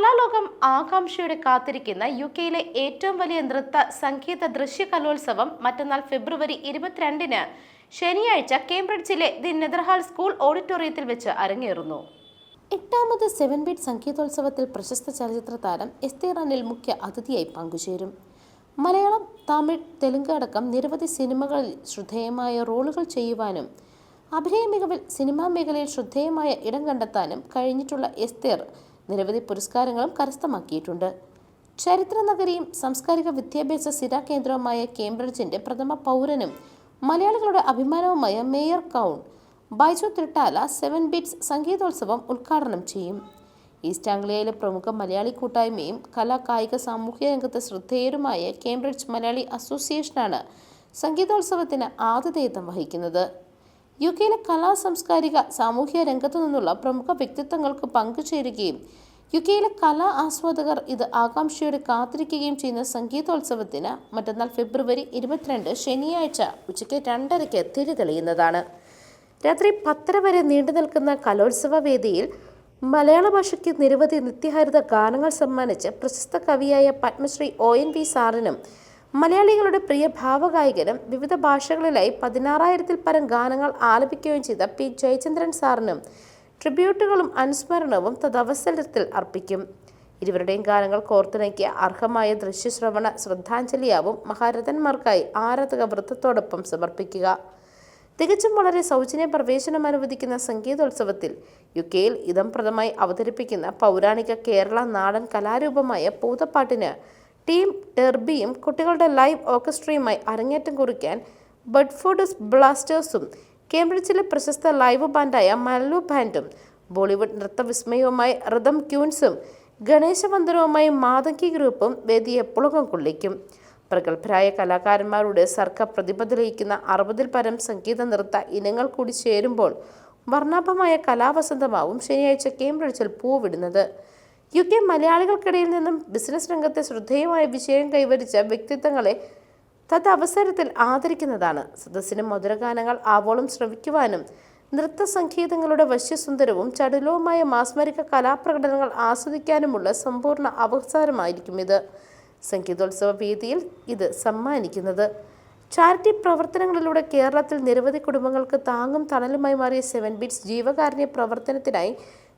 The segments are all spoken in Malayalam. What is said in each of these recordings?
കലാലോകം ആകാംക്ഷയോടെ കാത്തിരിക്കുന്ന യു കെയിലെ ഏറ്റവും വലിയ നൃത്ത സംഗീത ദൃശ്യ കലോത്സവം മറ്റന്നാൾ ഫെബ്രുവരി ഇരുപത്തിരണ്ടിന് ശനിയാഴ്ച കേംബ്രിഡ്ജിലെ ദി നെതർഹാൾ സ്കൂൾ ഓഡിറ്റോറിയത്തിൽ വെച്ച് അരങ്ങേറുന്നു. എട്ടാമത് സെവൻ ബീറ്റ് സംഗീതോത്സവത്തിൽ പ്രശസ്ത ചലച്ചിത്ര താരം എസ്തേർ റാനിൽ മുഖ്യ അതിഥിയായി പങ്കുചേരും. മലയാളം തമിഴ് തെലുങ്ക് അടക്കം നിരവധി സിനിമകളിൽ ശ്രദ്ധേയമായ റോളുകൾ ചെയ്യുവാനും അഭിനയ മികവിൽ സിനിമാ മേഖലയിൽ ശ്രദ്ധേയമായ ഇടം കണ്ടെത്താനും കഴിഞ്ഞിട്ടുള്ള എസ്തേർ നിരവധി പുരസ്കാരങ്ങളും കരസ്ഥമാക്കിയിട്ടുണ്ട്. ചരിത്ര നഗരിയും സാംസ്കാരിക വിദ്യാഭ്യാസ സ്ഥിര കേന്ദ്രവുമായ കേംബ്രിഡ്ജിന്റെ പ്രഥമ പൗരനും മലയാളികളുടെ അഭിമാനവുമായ മേയർ കൗൺ ബൈജു തൃട്ടാല സെവൻ ബീറ്റ്സ് സംഗീതോത്സവം ഉദ്ഘാടനം ചെയ്യും. ഈസ്റ്റ് ആംഗ്ലിയയിലെ പ്രമുഖ മലയാളി കൂട്ടായ്മയും കലാ കായിക സാമൂഹ്യ രംഗത്ത് ശ്രദ്ധേയരുമായ കേംബ്രിഡ്ജ് മലയാളി അസോസിയേഷനാണ് സംഗീതോത്സവത്തിന് ആതിഥേയത്വം വഹിക്കുന്നത്. യു കെയിലെ കലാ സാംസ്കാരിക സാമൂഹ്യ രംഗത്തു നിന്നുള്ള പ്രമുഖ വ്യക്തിത്വങ്ങൾക്ക് പങ്കുചേരുകയും യു കെയിലെ കലാ ആസ്വാദകർ ഇത് ആകാംക്ഷയോടെ കാത്തിരിക്കുകയും ചെയ്യുന്ന സംഗീതോത്സവത്തിന് മറ്റന്നാൾ ഫെബ്രുവരി ഇരുപത്തിരണ്ട് ശനിയാഴ്ച ഉച്ചയ്ക്ക് രണ്ടരയ്ക്ക് തിരിതെളിയുന്നതാണ്. രാത്രി പത്തര വരെ നീണ്ടു നിൽക്കുന്ന കലോത്സവ വേദിയിൽ മലയാള ഭാഷയ്ക്ക് നിരവധി നിത്യഹരിത ഗാനങ്ങൾ സമ്മാനിച്ച് പ്രശസ്ത കവിയായ പത്മശ്രീ ഒ എൻ വി സാറിനും മലയാളികളുടെ പ്രിയ ഭാവഗായകനും വിവിധ ഭാഷകളിലായി പതിനാറായിരത്തിൽ പരം ഗാനങ്ങൾ ആലപിക്കുകയും ചെയ്ത പി ജയചന്ദ്രൻ സാറിനും ട്രിബ്യൂട്ടുകളും അനുസ്മരണവും തദവസരത്തിൽ അർപ്പിക്കും. ഇരുവരുടെയും ഗാനങ്ങൾ കോർത്തിണക്കിയ അർഹമായ ദൃശ്യശ്രവണ ശ്രദ്ധാഞ്ജലിയാവും മഹാരഥന്മാർക്കായി ആരാധക വൃത്തത്തോടൊപ്പം സമർപ്പിക്കുക. തികച്ചും വളരെ സൗജന്യ പ്രവേശനം അനുവദിക്കുന്ന സംഗീതോത്സവത്തിൽ യു കെയിൽ ഇതംപ്രദമായി അവതരിപ്പിക്കുന്ന പൗരാണിക കേരള നാടൻ കലാരൂപമായ പൂതപ്പാട്ടിന് ടീം ഡെർബിയും കുട്ടികളുടെ ലൈവ് ഓർക്കസ്ട്രയുമായി അരങ്ങേറ്റം കുറിക്കാൻ ബഡ്ഫോർഡ് ബ്ലാസ്റ്റേഴ്സും കേംബ്രിഡ്ജിലെ പ്രശസ്ത ലൈവ് ബാൻഡായ മല്ലു ബാൻഡും ബോളിവുഡ് നൃത്തവിസ്മയവുമായി റിതം ക്യൂൻസും ഗണേശവന്ദനവുമായി മാതങ്കി ഗ്രൂപ്പും വേദിയെ പുളകം കൊള്ളിക്കും. പ്രഗത്ഭരായ കലാകാരന്മാരുടെ സർക്കാർ പ്രതിഭ തെളിയിക്കുന്ന അറുപതിൽ പരം സംഗീത നൃത്ത ഇനങ്ങൾ കൂടി ചേരുമ്പോൾ വർണാഭമായ കലാവസന്തമാവും ശനിയാഴ്ച കേംബ്രിഡ്ജിൽ പൂവിടുന്നത്. യു കെ മലയാളികൾക്കിടയിൽ നിന്നും ബിസിനസ് രംഗത്തെ ശ്രദ്ധേയമായ വിജയം കൈവരിച്ച വ്യക്തിത്വങ്ങളെ തത് അവസരത്തിൽ ആദരിക്കുന്നതാണ്. സദസ്സിന് മധുരഗാനങ്ങൾ ആവോളം ശ്രവിക്കുവാനും നൃത്ത സംഗീതങ്ങളുടെ വശ്യസുന്ദരവും ചടുലവുമായ മാസ്മരിക കലാപ്രകടനങ്ങൾ ആസ്വദിക്കാനുമുള്ള സമ്പൂർണ അവസരമായിരിക്കും ഇത്. സംഗീതോത്സവ വേദിയിൽ ഇത് സമ്മാനിക്കുന്നത്. ചാരിറ്റി പ്രവർത്തനങ്ങളിലൂടെ കേരളത്തിൽ നിരവധി കുടുംബങ്ങൾക്ക് താങ്ങും തണലുമായി മാറിയ സെവൻ ബീറ്റ്സ് ജീവകാരുണ്യ പ്രവർത്തനത്തിനായി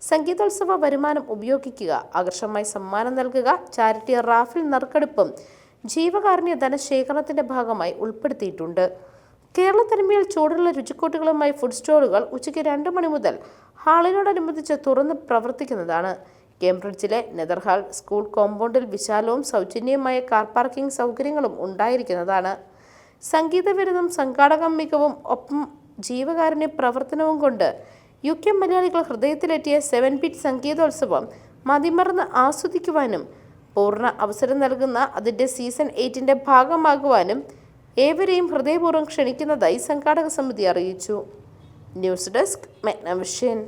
സംഗീതോത്സവ വരുമാനം ഉപയോഗിക്കുക. ആകർഷകമായി സമ്മാനം നൽകുക. ചാരിറ്റി റാഫിൽ നറുക്കെടുപ്പും ജീവകാരുണ്യ ധനശേഖരണത്തിന്റെ ഭാഗമായി ഉൾപ്പെടുത്തിയിട്ടുണ്ട്. കേരളത്തനിമയിൽ ചൂടുള്ള രുചിക്കൂട്ടുകളുമായി ഫുഡ് സ്റ്റോളുകൾ ഉച്ചയ്ക്ക് രണ്ട് മണി മുതൽ ഹാളിനോടനുബന്ധിച്ച് തുറന്ന് പ്രവർത്തിക്കുന്നതാണ്. കേംബ്രിഡ്ജിലെ നെതർഹാൾ സ്കൂൾ കോമ്പൗണ്ടിൽ വിശാലവും സൗജന്യവുമായ കാർ പാർക്കിംഗ് സൗകര്യങ്ങളും ഉണ്ടായിരിക്കുന്നതാണ്. സംഗീത വിരുദ്ധം സംഘാടക മികവും ഒപ്പം ജീവകാരുണ്യ പ്രവർത്തനവും കൊണ്ട് യു കെ മലയാളികൾ ഹൃദയത്തിലെത്തിയ സെവൻ ബിറ്റ് സംഗീതോത്സവം മതിമറന്ന് ആസ്വദിക്കുവാനും പൂർണ അവസരം നൽകുന്ന അതിന്റെ സീസൺ എയ്റ്റിന്റെ ഭാഗമാകുവാനും ഏവരെയും ഹൃദയപൂർവം ക്ഷണിക്കുന്നതായി സംഘാടക സമിതി അറിയിച്ചു. News desk മെഗ്നവിഷ്യൻ